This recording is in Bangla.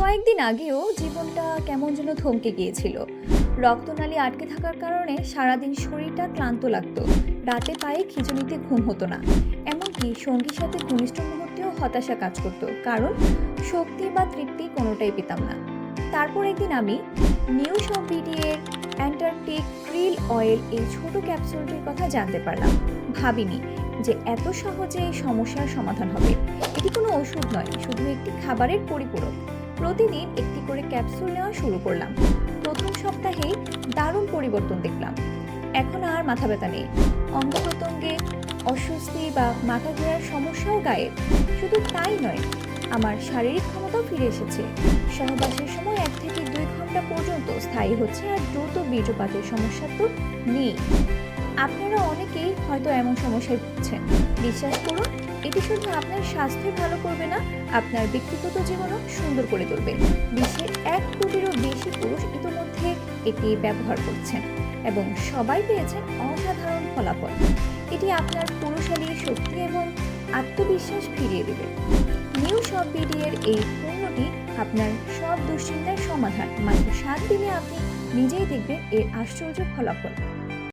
কয়েকদিন আগেও জীবনটা কেমন যেন থমকে গিয়েছিল। রক্তনালী আটকে থাকার কারণে সারাদিন শরীরটা ক্লান্ত লাগতো। রাতে পায়ে খিচুনিতে ঘুম হতো না। এমনকি সঙ্গীর সাথে ঘনিষ্ঠ মুহূর্তেও হতাশা কাজ করতো, কারণ শক্তি বা তৃপ্তি কোনোটাই পেতাম না। তারপর একদিন আমি নিউ সম্পিডিয়ের অ্যান্টার্কটিক ক্রিল অয়েল এই ছোট ক্যাপসুলটির কথা জানতে পারলাম। ভাবিনি যে এত সহজে এই সমস্যার সমাধান হবে। এটি কোনো ওষুধ নয়, শুধু একটি খাবারের পরিপূরক। প্রতিদিন একটি করে ক্যাপসুল নেওয়া শুরু করলাম। প্রথম সপ্তাহেই দারুণ পরিবর্তন দেখলাম। এখন আর মাথা ব্যথা নেই। অঙ্গ প্রত্যঙ্গে অস্বস্তি বা মাথা ঘোরার সমস্যাও গায়েব। শুধু তাই নয়, আমার শারীরিক ক্ষমতাও ফিরে এসেছে। সহবাসের সময় এক থেকে দুই ঘণ্টা পর্যন্ত স্থায়ী হচ্ছে আর দ্রুত বীর্যপাতের সমস্যা তো নেই। আপনারা অনেকেই হয়তো এমন সমস্যায় ভুগছেন। বিশ্বাস করুন এটি শুধু আপনার স্বাস্থ্য ভালো করবে না, আপনার ব্যক্তিগত জীবনও সুন্দর করে তুলবে। বিশ্বের এক কোটিরও বেশি পুরুষ ইতিমধ্যে এটি ব্যবহার করছেন এবং সবাই পেয়েছেন অসাধারণ ফলাফল। এটি আপনার পুরুষালী শক্তি এবং আত্মবিশ্বাস ফিরিয়ে দেবে। নিউ সব বিডিএর এই পণ্যটি আপনার সব দুশ্চিন্তার সমাধান, মাত্র সাত দিনে আপনি নিজেই দেখবেন এর আশ্চর্য ফলাফল।